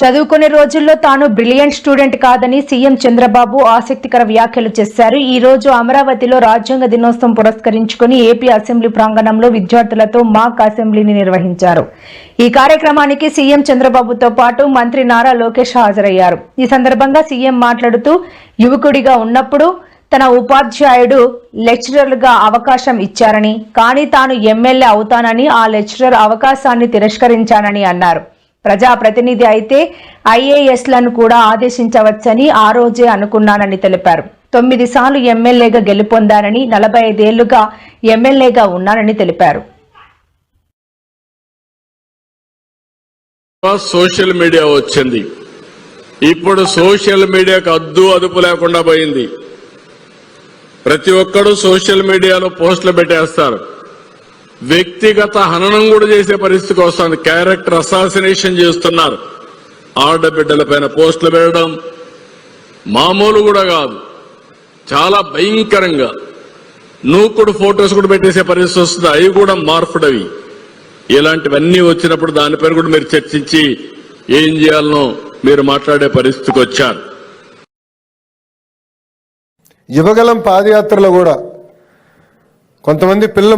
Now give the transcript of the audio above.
చదువుకునే రోజుల్లో తాను బ్రిలియంట్ స్టూడెంట్ కాదని సీఎం చంద్రబాబు ఆసక్తికర వ్యాఖ్యలు చేశారు. ఈ రోజు అమరావతిలో రాజ్యాంగ దినోత్సవం పురస్కరించుకుని ఏపీ అసెంబ్లీ ప్రాంగణంలో విద్యార్థులతో మాక్ అసెంబ్లీని నిర్వహించారు. ఈ కార్యక్రమానికి సీఎం చంద్రబాబుతో పాటు మంత్రి నారా లోకేష్ హాజరయ్యారు. ఈ సందర్భంగా సీఎం మాట్లాడుతూ యువకుడిగా ఉన్నప్పుడు తన ఉపాధ్యాయుడు లెక్చరర్గా అవకాశం ఇచ్చారని కానీ తాను ఎమ్మెల్యే అవుతానని ఆ లెక్చరర్ అవకాశాన్ని తిరస్కరించానని అన్నారు. ప్రజాప్రతినిధి అయితే ఐఏఎస్లను కూడా ఆదేశించవచ్చని ఆ రోజే అనుకున్నానని తెలిపారు. తొమ్మిది సార్లు ఎమ్మెల్యేగా గెలుపొందానని నలభై ఐదేళ్ళుగా ఎమ్మెల్యేగా ఉన్నానని తెలిపారు. సోషల్ మీడియా వచ్చింది. ఇప్పుడు సోషల్ మీడియాకు అద్దు అదుపు లేకుండా పోయింది. ప్రతి ఒక్కరూ సోషల్ మీడియాలో పోస్టులు పెట్టేస్తారు. వ్యక్తిగత హననం కూడా చేసే పరిస్థితికి వస్తుంది. క్యారెక్టర్ అసాసినేషన్ చేస్తున్నారు. ఆడబిడ్డల పైన పోస్టులు పెట్టడం మామూలు కూడా కాదు. చాలా భయంకరంగా. నూకుడు ఫొటోస్ కూడా పెట్టేసే పరిస్థితి వస్తుంది. అవి కూడా మార్పుడవి. ఇలాంటివన్నీ వచ్చినప్పుడు దానిపైన కూడా మీరు చర్చించి ఏం చేయాలనో మీరు మాట్లాడే పరిస్థితికి వచ్చారు. యువగలం పాదయాత్రలో కూడా కొంతమంది పిల్లలు